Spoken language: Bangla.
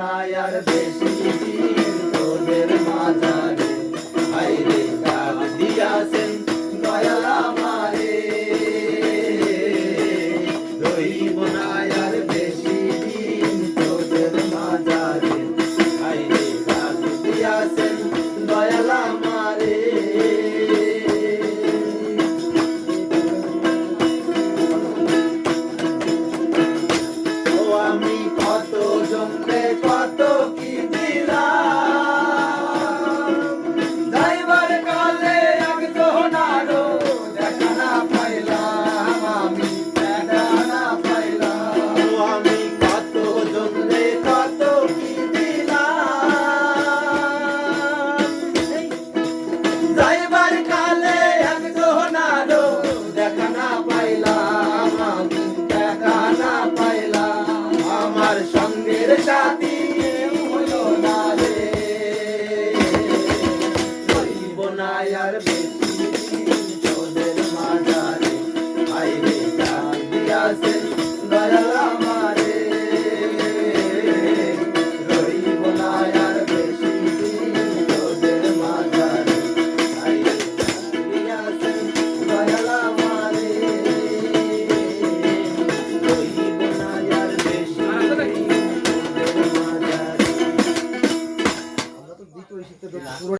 নাই আর বেশি Parabéns.